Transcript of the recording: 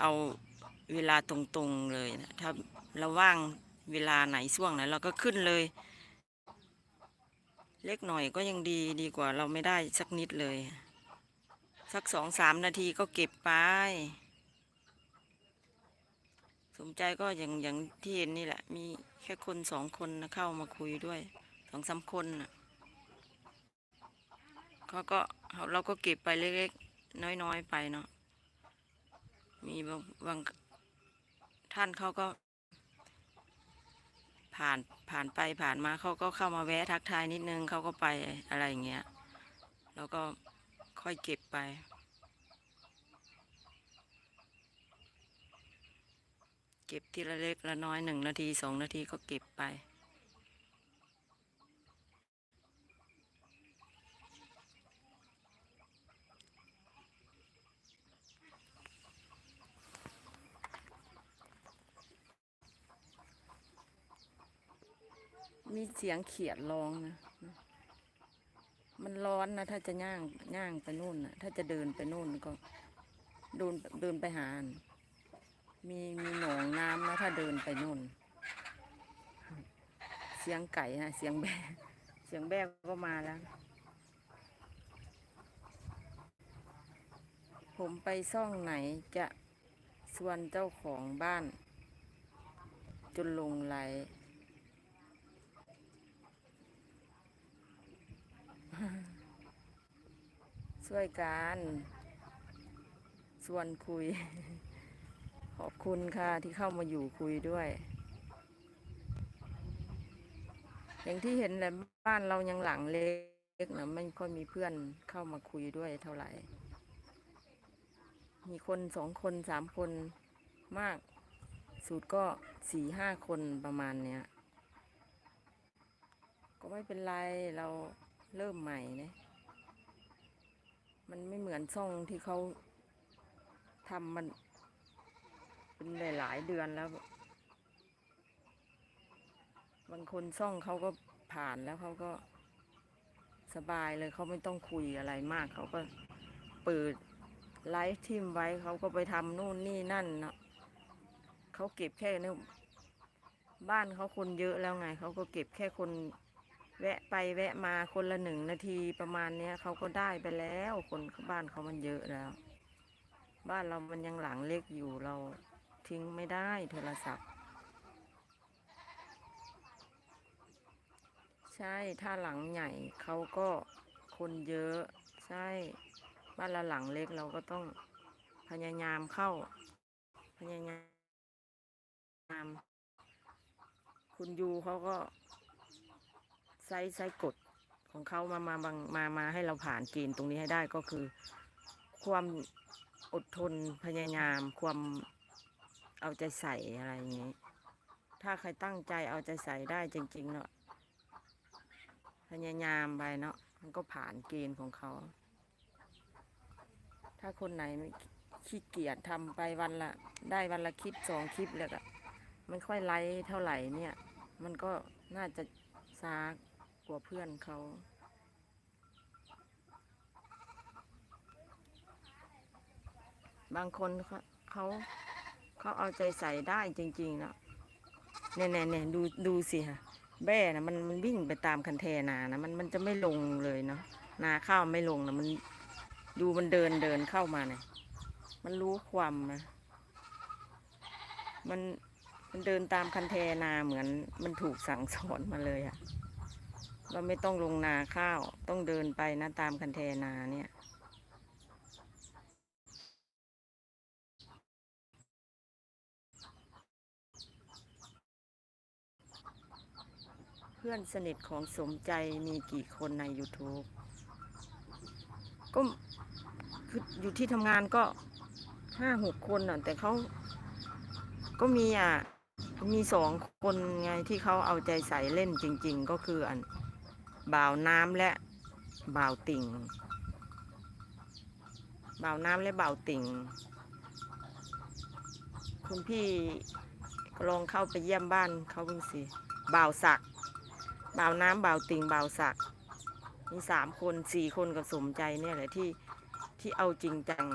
เอาเวลาตรงๆเลยนะถ้าเราว่างเวลาไหนช่วงไหนเราก็ขึ้นเลย เล็กหน่อยก็ยังดีดีกว่าเราไม่ได้สักนิดเลย สักสองสามนาทีก็เก็บไป สมใจก็อย่างอย่างที่เห็นนี่แหละ มีแค่คนสองคนนะเข้ามาคุยด้วยสองสามคนนะเขาก็เราก็เก็บไปเล็กๆน้อยๆไปเนาะ มีบางบางท่านเขาก็ ผ่านผ่านไปผ่านมาเขาก็เข้ามาแวะทักทายนิดนึงเขาก็ไปอะไรอย่างเงี้ยแล้วก็ค่อยเก็บไป เก็บทีละเล็กละน้อยหนึ่งนาทีสองนาทีก็เก็บไป มีเสียงเขียดร้องนะ มันร้อนนะ ถ้าจะย่างย่างไปนู่นนะถ้าจะเดินไปนู่นก็เดินเดินไปหานมีมีหนองน้ำนะ ถ้าเดินไปนู่น เสียงไก่นะเสียงแบเสียงแบะก็มาแล้ว ผมไปซ่องไหนจะชวนเจ้าของบ้าน จนลงไหล ช่วยกันชวนคุย ขอบคุณค่ะที่เข้ามาอยู่คุยด้วย อย่างที่เห็นแหละบ้านเรายังหลังเล็กนะไม่ค่อยมีเพื่อนเข้ามาคุยด้วยเท่าไหร่ มีคนสองคนสามคนมากสุดก็สี่ห้าคนประมาณเนี้ย ก็ไม่เป็นไรเรา เริ่มใหม่เนี่ยมันไม่เหมือนช่องที่เขาทำมัน เป็นหลาย ๆ เดือนแล้ว บางคนช่องเขาก็ผ่านแล้วเขาก็สบายเลยเขาไม่ต้องคุยอะไรมาก เขาก็เปิดไลฟ์ทิมไว้เขาก็ไปทำนู่นนี่นั่นเนาะเขาเก็บแค่นี้บ้านเขาคนเยอะแล้วไง เขาก็เก็บแค่คน แวะไปแวะมาคนละหนึ่งนาทีประมาณเนี้ยเขาก็ได้ไปแล้วคนบ้านเขามันเยอะแล้ว บ้านเรามันยังหลังเล็กอยู่เราทิ้งไม่ได้โทรศัพท์ ใช่ถ้าหลังใหญ่เขาก็คนเยอะ ใช่ บ้านเราหลังเล็กเราก็ต้องพยายามเข้า พยายามคุณยูเขาก็ ไซส์ไซส์กฎของเขามามาบังมามาให้เราผ่านเกณฑ์ตรงนี้ให้ได้ก็คือ ความอดทนพยายาม ความเอาใจใส่อะไรอย่างนี้ ถ้าใครตั้งใจเอาใจใส่ได้จริง ๆ เนาะพยายามไปเนาะมันก็ผ่านเกณฑ์ของเขา ถ้าคนไหนไม่ขี้เกียจทำไปวันละ ได้วันละคลิปสองคลิปแล้วก็ไม่ค่อยไลค์เท่าไหร่เนี่ย มันก็น่าจะซาก ว่าเพื่อนเขา บางคนเขาเขาเขาเอาใจใส่ได้จริงๆนะเนี่ยเนี่ยเนี่ยดูดูสิค่ะแบ่นะมันมันวิ่งไปตามคันแทนานะมันมันจะไม่ลงเลยเนาะนาข้าวไม่ลงนะมันดูมันเดินเดินเข้ามาเนี่ยมันรู้ความนะมันมันเดินตามคันแทนาเหมือนมันถูกสั่งสอนมาเลยอะ เราไม่ต้องลงนาข้าว ต้องเดินไปนะตามคันแทนาเนี่ยเพื่อนสนิทของสมใจมีกี่คนใน YouTube ก็คืออยู่ที่ทำงานก็ห้าหกคนน่ะ แต่เขาก็มีอะ มีสองคนไงที่เขาเอาใจใส่เล่นจริง ๆ ก็คืออัน บ่าวน้ำและบ่าวติ่งบ่าวน้ำและบ่าวติ่ง คุณพี่ลองเข้าไปเยี่ยมบ้านเขาบ้างสิบ่าวศักบ่าวน้ำบ่าวติ่งบ่าวศักมีสามคนสี่คนกับสมใจเนี่ยแหละที่ที่เอาจริงจัง